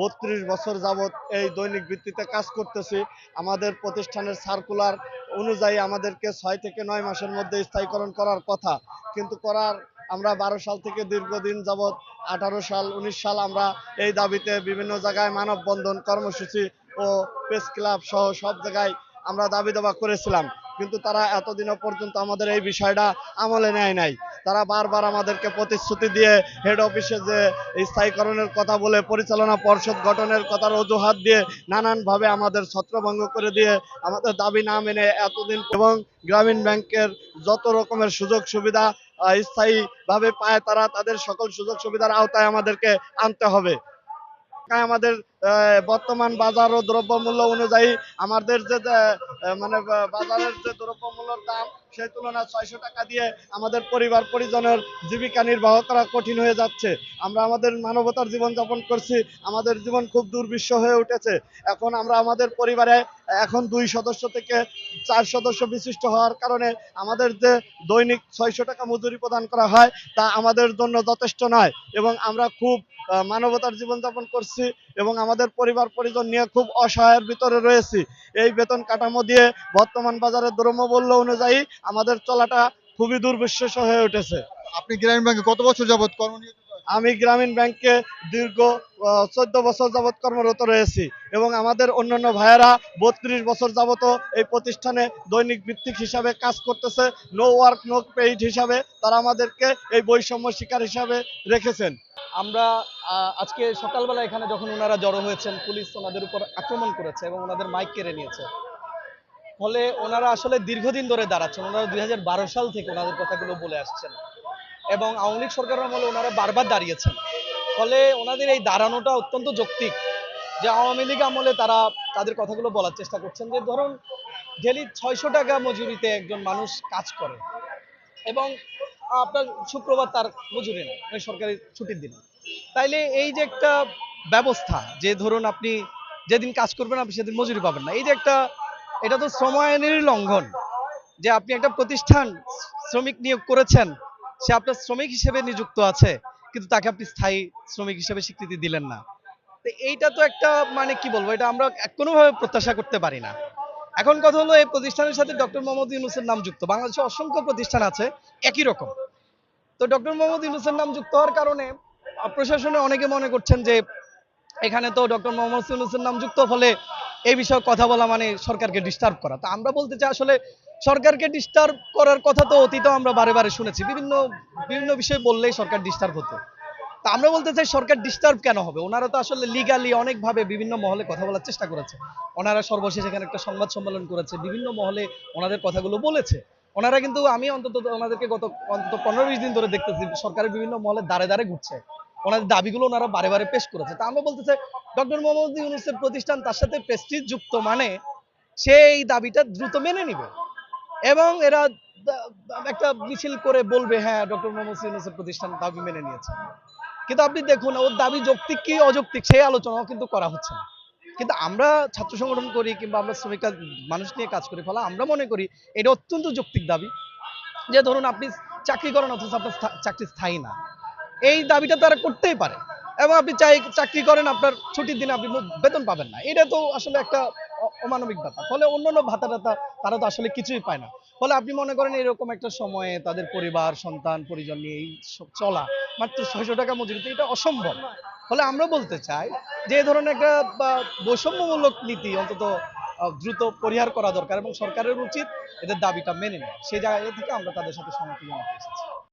বত্রিশ বছর যাবৎ এই দৈনিক ভিত্তিতে কাজ করতেছি। আমাদের প্রতিষ্ঠানের সার্কুলার অনুযায়ী আমাদেরকে ছয় থেকে নয় মাসের মধ্যে স্থায়ীকরণ করার কথা। কিন্তু করার আমরা বারো সাল থেকে দীর্ঘদিন যাবৎ আঠারো সাল, উনিশ সাল আমরা এই দাবিতে বিভিন্ন জায়গায় মানববন্ধন কর্মসূচি ও প্রেস ক্লাব সহ সব জায়গায় আমরা দাবি দাবা করেছিলাম। কিন্তু তারা এতদিনও পর্যন্ত আমাদের এই বিষয়টা আমলে নেয় নাই। তারা বারবার আমাদেরকে প্রতিশ্রুতি দিয়ে হেড অফিসে যে স্থায়ীকরণের কথা বলে, পরিচালনা পর্ষদ গঠনের কথার অজুহাত দিয়ে নানানভাবে আমাদের ছত্রভঙ্গ করে দিয়ে আমাদের দাবি না মেনে এতদিন এবং গ্রামীণ ব্যাংকের যত রকমের সুযোগ সুবিধা স্থায়ীভাবে পায় তারা তাদের সকল সুযোগ সুবিধার আওতায় আমাদেরকে আনতে হবে। আমাদের বর্তমান বাজার ও দ্রব্যমূল্য অনুযায়ী আমাদের যে মানে বাজারের যে দ্রব্যমূল্যর দাম সেই তুলনায় ছয়শো টাকা দিয়ে আমাদের পরিবার, পরিজনের জীবিকা নির্বাহ করা কঠিন হয়ে যাচ্ছে। আমরা আমাদের মানবতার জীবন যাপন করছি, আমাদের জীবন খুব দুর্বিশ্ব হয়ে উঠেছে। এখন আমরা আমাদের পরিবারে এখন দুই সদস্য থেকে চার সদস্য বিশিষ্ট হওয়ার কারণে আমাদের যে দৈনিক ছয়শো টাকা মজুরি প্রদান করা হয়, তা আমাদের জন্য যথেষ্ট নয় এবং আমরা খুব মানবতার জীবনযাপন করছি এবং আমাদের পরিবার, পরিজন নিয়ে খুব অসহায়ের ভিতরে রয়েছি। এই বেতন কাঠামো দিয়ে বর্তমান বাজারের দ্রব্যমূল্য অনুযায়ী আমাদের চলাটা খুবই দুর্বিশ্বাস হয়ে উঠেছে। আপনি গ্রামীণ ব্যাংকে কত বছর যাবত কর্মনিয়োজিত আমি গ্রামীণ ব্যাংকে দীর্ঘ চোদ্দ বছর যাবৎ কর্মরত রয়েছি এবং আমাদের অন্যান্য ভাইয়েরা বত্রিশ বছর যাবত এই প্রতিষ্ঠানে দৈনিক ভিত্তিক হিসাবে কাজ করতেছে নো ওয়ার্ক নো পেইড হিসাবে তারা আমাদেরকে এই বৈষম্য শিকার হিসাবে রেখেছেন। আমরা আজকে সকালবেলা এখানে যখন ওনারা জড়ো হয়েছেন পুলিশ ওনাদের উপর আক্রমণ করেছে এবং ওনাদের মাইক কেড়ে নিয়েছে। ফলে ওনারা আসলে দীর্ঘদিন ধরে দাঁড়াচ্ছেন। ওনারা দুই হাজার বারো সাল থেকে ওনাদের কথাগুলো বলে আসছেন। এবং আওয়ামী লীগ সরকারের আমলে ওনারা বারবার দাঁড়িয়েছেন। ফলে ওনাদের এই দাঁড়ানোটা অত্যন্ত যৌক্তিক যে আওয়ামী লীগ আমলে তারা তাদের কথাগুলো বলার চেষ্টা করছেন যে, ধরুন, ডেলি ছয়শো টাকা মজুরিতে একজন মানুষ কাজ করে এবং আপনার শুক্রবার তার মজুরি নেই মানে সরকারি ছুটির দিন। তাইলে এই যে একটা ব্যবস্থা, যে ধরুন আপনি যেদিন কাজ করবেন, আপনি সেদিন মজুরি পাবেন না। এই যে একটা এটা তো শ্রম আইনেরই লঙ্ঘন যে আপনি একটা প্রতিষ্ঠান শ্রমিক নিয়োগ করেছেন, সে আপনার শ্রমিক হিসেবে নিযুক্ত আছে, কিন্তু তাকে আপনি স্থায়ী শ্রমিক হিসেবে স্বীকৃতি দিলেন না। তো এইটা তো একটা মানে কি বলব, এটা আমরা কোনোভাবে প্রত্যাশা করতে পারি না। এখন কথা হলো এই প্রতিষ্ঠানের সাথে ডক্টর মোহাম্মদ ইউনুসের নাম যুক্ত। বাংলাদেশে অসংখ্য প্রতিষ্ঠান আছে, একই রকম। তো ডক্টর মোহাম্মদ ইউনুসের নাম যুক্ত হওয়ার কারণে প্রশাসনে অনেকে মনে করছেন যে এখানে তো ডক্টর মোহাম্মদ ইউনুসের নাম যুক্ত, ফলে এই বিষয়ে কথা বলা মানে সরকারকে ডিস্টার্ব করা। তো আমরা বলতে চাই আসলে সরকারকে ডিস্টার্ব করার কথা তো অতীতেও আমরা বারে বারে শুনেছি। বিভিন্ন বিভিন্ন বিষয় বললেই সরকার ডিস্টার্ব হতো। তা আমরা বলতে চাই সরকার ডিস্টার্ব কেন হবে? ওনারা তো আসলে লিগালি অনেকভাবে বিভিন্ন মহলে কথা বলার চেষ্টা করেছে। ওনারা সর্বশেষ এখানে একটা সংবাদ সম্মেলন করেছে, বিভিন্ন মহলে ওনাদের কথাগুলো বলেছে। ওনারা কিন্তু, আমি অন্তত ওনাদেরকে গত অন্তত পনেরো বিশ দিন ধরে দেখতেছি, সরকারের বিভিন্ন মহলে দাঁড়ে দাঁড়ে ঘুরছে। ওনাদের দাবিগুলো ওনারা বারে বারে পেশ করেছে। তা আমরা বলতে চাই, ডক্টর মোহাম্মদ ইউনুসের প্রতিষ্ঠান তার সাথে প্রেস্টিজ যুক্ত মানে সে এই দাবিটা দ্রুত মেনে নিবে। এবং এরা একটা মিছিল করে বলবে হ্যাঁ ডক্টর মোহাম্মদ ইউনুসের প্রতিষ্ঠান দাবি মেনে নিয়েছে। কিন্তু আপনি দেখুন, ওর দাবি যৌক্তিক কি অযৌক্তিক সেই আলোচনাও কিন্তু করা হচ্ছে না। কিন্তু আমরা ছাত্র সংগঠন করি কিংবা আমরা শ্রমিক মানুষ নিয়ে কাজ করি, ফলে আমরা মনে করি এটা অত্যন্ত যৌক্তিক দাবি। যে ধরুন আপনি চাকরি করেন অথচ আপনার চাকরি স্থায়ী না। এই দাবিটা তারা করতেই পারে। এবং আপনি চাই চাকরি করেন, আপনার ছুটির দিনে আপনি বেতন পাবেন না। এটা তো আসলে একটা অমানবিক ব্যাপার। ফলে অন্যান্য ভাতা টাতা তারা তো আসলে কিছুই পায় না। ফলে আপনি মনে করেন এরকম একটা সময়ে তাদের পরিবার, সন্তান, পরিজন নিয়ে এই চলা মাত্র ছয়শো টাকা মজুরিতে এটা অসম্ভব। ফলে আমরা বলতে চাই যে ধরনের একটা বৈষম্যমূলক নীতি অন্তত দ্রুত পরিহার করা দরকার এবং সরকারের উচিত এদের দাবিটা মেনে নেয় সেই জায়গা থেকে আমরা তাদের সাথে সহমতি জানাতে এসেছি।